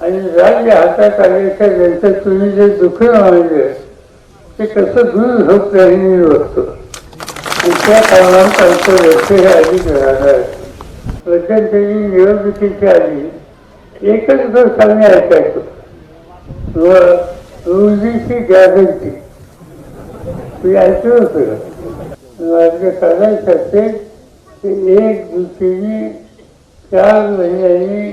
आणि राज्य हातात आल्याच्यानंतर तुम्ही जे दुःख म्हणजे ते कसं दूर होत नाही मी बघतो आणि त्या कामात आमचं लक्ष हे अधिक राहणार मध्यंतरी निवडणुकीच्या आधी एकच गोष्ट आम्ही ऐकायचो. व रुजीची गॅरंटी. मी ऐकलं होतं राज्य करायचं असेल ते एक दुसरीने चार महिन्यांनी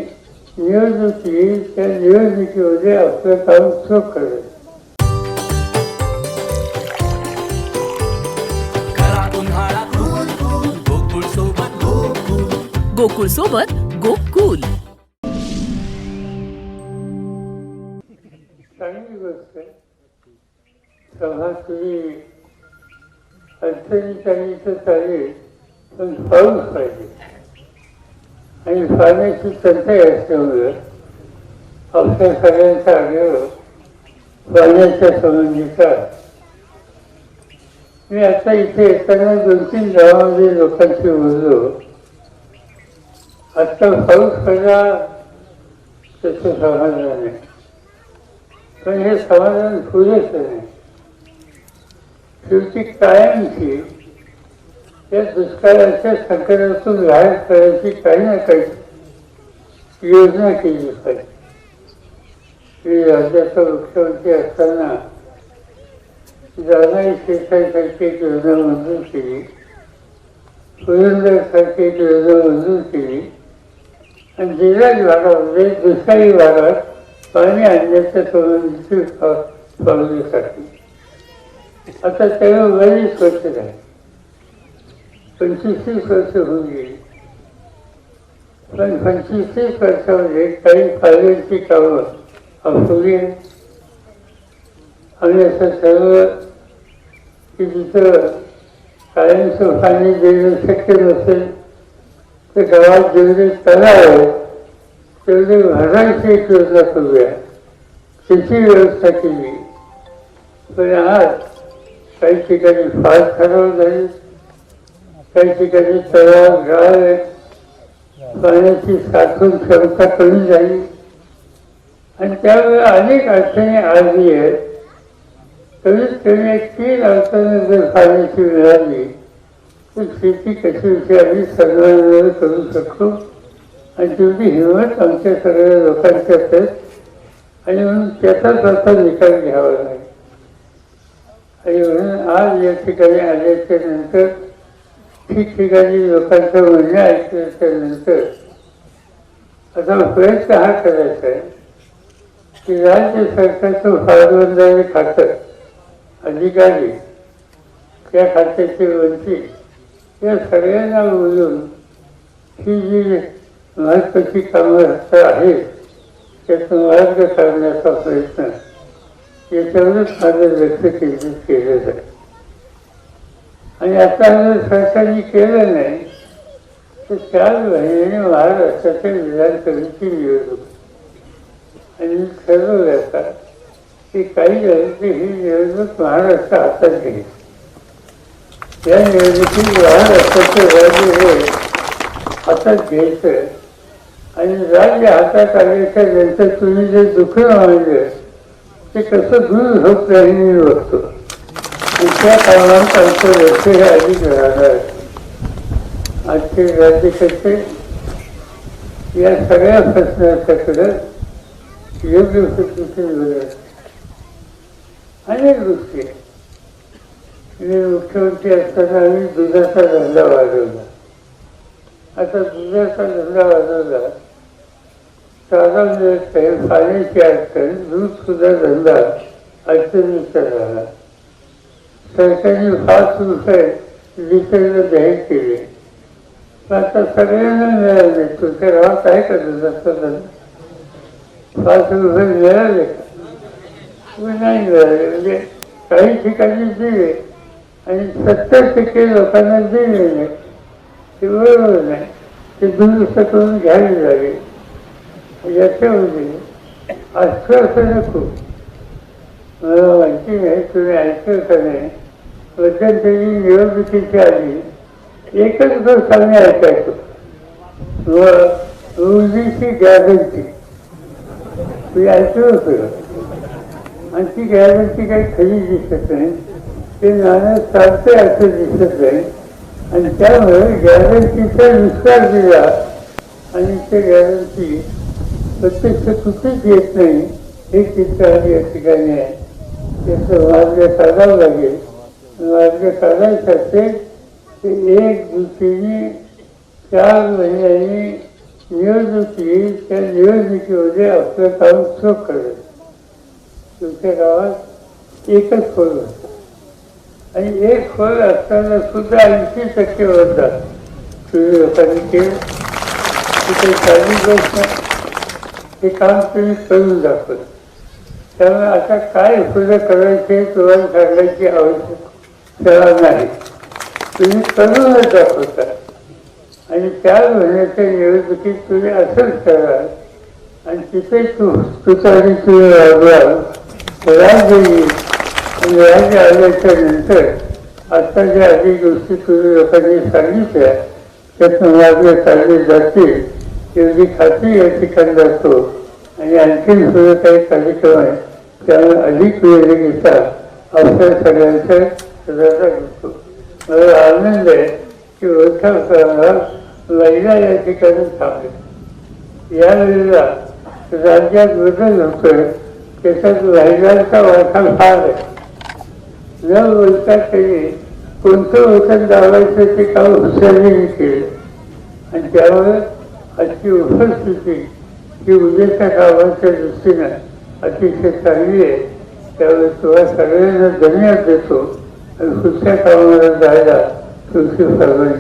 निवडणूक येईल त्या निवडणुकीमध्ये आपलं काम चोख करेल गोकुळ सोबत गोकुळ गोकुळ सोबत गोकुल. चांगली गोष्ट आहे सभा तुम्ही अडचणी चांगली तर चालेल पण पाऊस पाहिजे. आणि पाण्याची टंचाई असल्यामुळं आपल्या सगळ्यांचा आग्रह पाण्याच्या संबंधीचा. मी आता इथे येताना दोन तीन गावामध्ये लोकांशी बोललो. आत्ता पाऊस पडला त्याचं समाधान आहे. पण हे समाधान पुरेसं नाही. शेवटी कायमची या दुष्काळाच्या संकटातून बाहेर करायची काही ना काही योजना केली पाहिजे. मी राज्याचा मुख्यमंत्री असताना जाणारी शेतासारखी एक योजना मंजूर केली. सुरेंद्रसारखी एक योजना मंजूर केली. आणि जिल्हा भागामध्ये म्हणजे दुष्काळी भागात पाणी आणण्याच्या संबंधीची पा- पावले टाकली आता तेव्हा बरीच वर्ष झाली. पंचवीस तीस वर्ष होऊन गेली पण पंचवीस तीस वर्षामध्ये काही पाण्याची कामं अपुरी आहेत. आम्ही असं सर्व की जिथं कायमचं पाणी देणं शक्य नसेल तर गावात जेवढे तलाव आहे तेवढे भरायची एक योजना करूया त्याची व्यवस्था केली पण आज काही ठिकाणी फार खराब झाली काही ठिकाणी तलाव गाळ पाण्याची साठवण क्षमता कमी झाली आणि त्यामुळे अनेक अडचणी आली आहेत. कमीत कमी तीन अडचणी जर पाण्याची मिळाली तर शेती कशी विषयी आम्ही सर्वांना करू शकतो. आणि तेवढी हिंमत आमच्या सगळ्या लोकांच्यात आहे. आणि म्हणून त्याचाच आता निकाल घ्यावा लागेल. आणि म्हणून आज या ठिकाणी आल्याच्यानंतर ठिकठिकाणी लोकांचं म्हणणं ऐकल्याच्या नंतर आता प्रयत्न हा करायचा आहे की राज्य सरकारचं फाळबंदारी खातं अधिकारी त्या खात्याचे मंत्री या सगळ्यांना बोलून ही जी महत्वाची कामं आहेत त्यातून मार्ग करण्याचा प्रयत्न याच्यावरच माझं लक्ष केंद्रित केलं जाईल आणि आता जर सरकारने केलं नाही तर चार महिन्याने महाराष्ट्राच्या विधानसभेची निवडणूक. आणि मी ठरवलं आता की काही झालं की ही निवडणूक महाराष्ट्र हातात घेईल. या निवडणुकीत महाराष्ट्राचं राज्य हे हातात घ्यायचं आणि राज्य हातात आल्याच्यानंतर तुम्ही जे दुःख मानलं ते कसं दूर होत नाही मी बघतो. इथल्या कारणांचा कामात आमचं लक्ष हे अधिक राहणार आजचे राज्यकर्ते या सगळ्या प्रश्नाच्याकडं योग्य पद्धतीने अनेक गोष्टी आहे मी मुख्यमंत्री असताना आम्ही दुधाचा धंदा वाढवला आता दुधाचा धंदा वाढवला चारा मिळत नाही पाण्याची अडचण दूध सुद्धा धंदा अडचणीचा झाला सरकारने पाच रुपये विकायला जाहीर केले. आता सगळ्यांना मिळाले तुमच्या गावात आहे का तुझा धंदा पाच रुपये मिळाले तुम्ही नाही मिळाले म्हणजे काही ठिकाणी दिले आणि सत्तर टक्के लोकांना दिले नाही. ते बरोबर नाही. ते दुरुस्त करून घ्यावे लागेल याच्यामध्ये म्हणजे आश्वासन खूप. मला माहिती नाही तुम्ही ऐकलं का नाही? मध्यंतरी निवडणुकीची आली. एकच जर सांगणे ऐकायचो. व रुजीची गॅरंटी. मी ऐकलं होतं. आणि ती गॅरंटी काही खरी दिसत नाही. ते नाणं चालते असं दिसत नाही. आणि त्यामुळे गॅरंटीचा विस्तार दिला. आणि ते गॅरंटी प्रत्यक्ष कुठेच येत नाही. हे चित्र आज या ठिकाणी आहे. त्याचं मार्ग साधावं लागेल. मार्ग काढायचं असेल तर एक दुसरीने चार महिन्यांनी निवडणूक येईल त्या निवडणुकीमध्ये आपलं काम चोख करेल. तुमच्या गावात एकच खोल होतं. आणि एक खोल असताना सुद्धा ऐंशी टक्के मतदान तुम्ही लोकांनी केलं तिथे काही गोष्ट हे काम तुम्ही करून दाखवलं. त्यामुळे आता काय सुद्धा करायचे तुम्हाला सांगायची आवश्यकता नाही तुम्ही करूनच दाखवता आणि चार महिन्याच्या निवडणुकीत तुम्ही असंच करा. आणि तिथे तू तुतारी तुम्ही वागवाल राज येईल आणि आल्याच्यानंतर आता ज्या आधी गोष्टी तुम्ही लोकांनी सांगितल्या त्यातून मार्ग काढले जातील एवढी खात्री या ठिकाणी जातो आणि आणखीन सुद्धा काही कार्यक्रम आहे त्यामुळे अधिक वेळ घेता अवसर सगळ्यांचं सदाचा घेतो मला आनंद आहे की ओळखाला लैला या ठिकाणी थांबले यावेळेला राज्यात बदल होतोय त्याच्यात महिलांचा वाटा फार आहे? न बोलता त्यांनी कोणतं वचन दाबायचं ते काम हुसेनीने केलं आणि त्यामुळे अशी उपस्थिती ही उद्याच्या कामाच्या दृष्टीनं अतिशय चांगली आहे. त्यामुळे तुला सगळ्यांना धन्यवाद देतो. उसके कारण मेरा जाएगा तो उसकी फरवरी